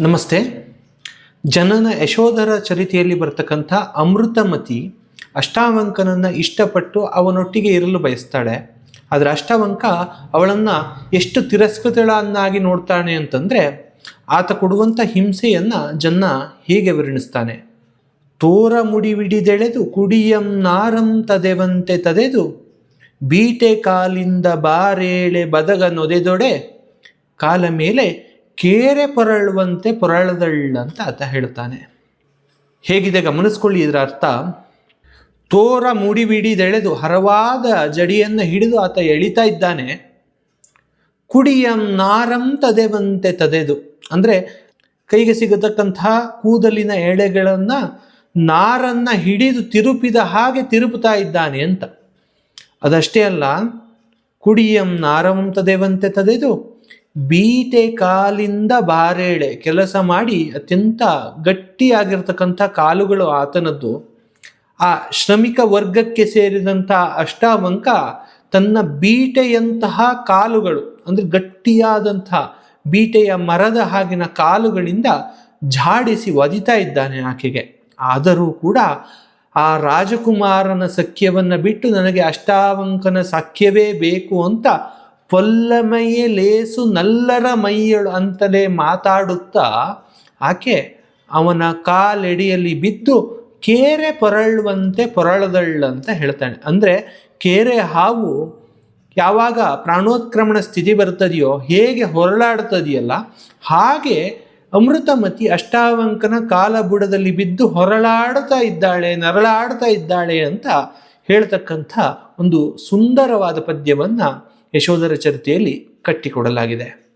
ನಮಸ್ತೆ. ಜನನ ಯಶೋಧರ ಚರಿತೆಯಲ್ಲಿ ಬರ್ತಕ್ಕಂಥ ಅಮೃತಮತಿ ಅಷ್ಟಾವಂಕನನ್ನು ಇಷ್ಟಪಟ್ಟು ಅವನೊಟ್ಟಿಗೆ ಇರಲು ಬಯಸ್ತಾಳೆ. ಆದರೆ ಅಷ್ಟಾವಂಕ ಅವಳನ್ನು ಎಷ್ಟು ತಿರಸ್ಕೃತಳನ್ನಾಗಿ ನೋಡ್ತಾನೆ ಅಂತಂದರೆ ಆತ ಕೊಡುವಂಥ ಹಿಂಸೆಯನ್ನು ಜನ್ನ ಹೀಗೆ ವರ್ಣಿಸ್ತಾನೆ? ತೋರ ಮುಡಿವಿಡಿದೆಳೆದು ಕುಡಿಯಂ ನಾರಂ ತದೆವಂತೆ ತದೆದು ಬೀಟೆ ಕಾಲಿಂದ ಬಾರೇಳೆ ಬದಗ ನೊದೆದೊಡೆ ಕಾಲ ಮೇಲೆ ಕೇರೆ ಪೊರಳುವಂತೆ ಪೊರಳದಳ್ಳಂತ ಆತ ಹೇಳ್ತಾನೆ ಹೇಗಿದೆ ಗಮನಿಸ್ಕೊಳ್ಳಿ ಇದರ ಅರ್ಥ. ತೋರ ಮುಡಿವಿಡಿದೆಳೆದು ಹರವಾದ ಜಡಿಯನ್ನು ಹಿಡಿದು ಆತ ಎಳಿತಾ ಇದ್ದಾನೆ. ಕುಡಿಯಂ ನಾರಂ ತದೆವಂತೆ ತದೆದು. ಅಂದರೆ ಕೈಗೆ ಸಿಗತಕ್ಕಂತಹ ಕೂದಲಿನ ಎಳೆಗಳನ್ನು ನಾರನ್ನು ಹಿಡಿದು ತಿರುಪಿದ ಹಾಗೆ ತಿರುಪುತ್ತಾ ಇದ್ದಾನೆ ಅಂತ. ಅದಷ್ಟೇ ಅಲ್ಲ, ಕುಡಿಯಂ ನಾರಂ ತದೆವಂತೆ ತದೆದು ಬೀಟೆ ಕಾಲಿಂದ ಬಾರೇಳೆ ಕೆಲಸ ಮಾಡಿ ಅತ್ಯಂತ ಗಟ್ಟಿಯಾಗಿರ್ತಕ್ಕಂಥ ಕಾಲುಗಳು ಆತನದ್ದು. ಆ ಶ್ರಮಿಕ ವರ್ಗಕ್ಕೆ ಸೇರಿದಂಥ ಅಷ್ಟಾವಂಕ ತನ್ನ ಬೀಟೆಯಂತಹ ಕಾಲುಗಳು, ಅಂದರೆ ಗಟ್ಟಿಯಾದಂಥ ಬೀಟೆಯ ಮರದ ಹಾಗಿನ ಕಾಲುಗಳಿಂದ ಝಾಡಿಸಿ ಒದಿತಾ ಇದ್ದಾನೆ ಆಕೆಗೆ. ಆದರೂ ಕೂಡ ಆ ರಾಜಕುಮಾರನ ಸಖ್ಯವನ್ನು ಬಿಟ್ಟು ನನಗೆ ಅಷ್ಟಾವಂಕನ ಸಖ್ಯವೇ ಬೇಕು ಅಂತ ಪೊಲ್ಲಮೈಯೇ ಲೇಸು ನಲ್ಲರ ಮೈಯಳು ಅಂತಲೇ ಮಾತಾಡುತ್ತಾ ಆಕೆ ಅವನ ಕಾಲೆಡಿಯಲ್ಲಿ ಬಿದ್ದು ಕೇರೆ ಪೊರಳುವಂತೆ ಪೊರಳದಳ್ಳಂತ ಹೇಳ್ತಾನೆ. ಅಂದರೆ ಕೇರೆ ಹಾವು ಯಾವಾಗ ಪ್ರಾಣೋತ್ಕ್ರಮಣ ಸ್ಥಿತಿ ಬರ್ತದೆಯೋ, ಹೇಗೆ ಹೊರಳಾಡ್ತದೆಯಲ್ಲ, ಹಾಗೆ ಅಮೃತಮತಿ ಅಷ್ಟಾವಂಕನ ಕಾಲ ಬುಡದಲ್ಲಿ ಬಿದ್ದು ಹೊರಳಾಡ್ತಾ ಇದ್ದಾಳೆ, ನರಳಾಡ್ತಾ ಇದ್ದಾಳೆ ಅಂತ ಹೇಳ್ತಕ್ಕಂಥ ಒಂದು ಸುಂದರವಾದ ಪದ್ಯವನ್ನು ಯಶೋಧರ ಚರಿತೆಯಲ್ಲಿ ಕಟ್ಟಿಕೊಡಲಾಗಿದೆ.